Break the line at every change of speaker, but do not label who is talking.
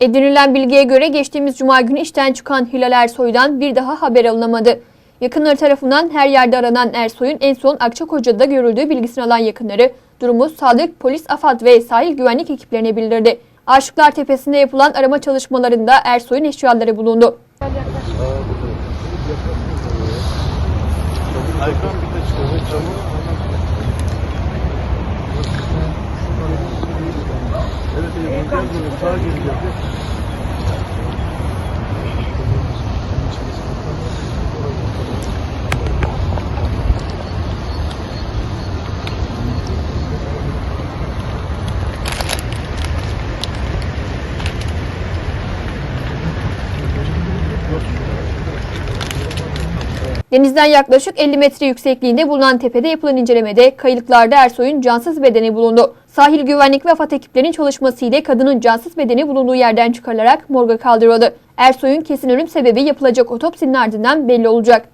Edinilen bilgiye göre geçtiğimiz cuma günü işten çıkan Hilal Ersoy'dan bir daha haber alınamadı. Yakınları tarafından her yerde aranan Ersoy'un en son Akçakoca'da görüldüğü bilgisini alan yakınları durumu Sadık, Polis, AFAD ve sahil güvenlik ekiplerine bildirdi. Aşıklar Tepesi'nde yapılan arama çalışmalarında Ersoy'un eşyaları bulundu.
Aykan bir de çıkıyor.
Denizden yaklaşık 50 metre yüksekliğinde bulunan tepede yapılan incelemede kayıklarda Ersoy'un cansız bedeni bulundu. Sahil güvenlik ve AFAD ekiplerinin çalışmasıyla kadının cansız bedeni bulunduğu yerden çıkarılarak morga kaldırıldı. Ersoy'un kesin ölüm sebebi yapılacak otopsinin ardından belli olacak.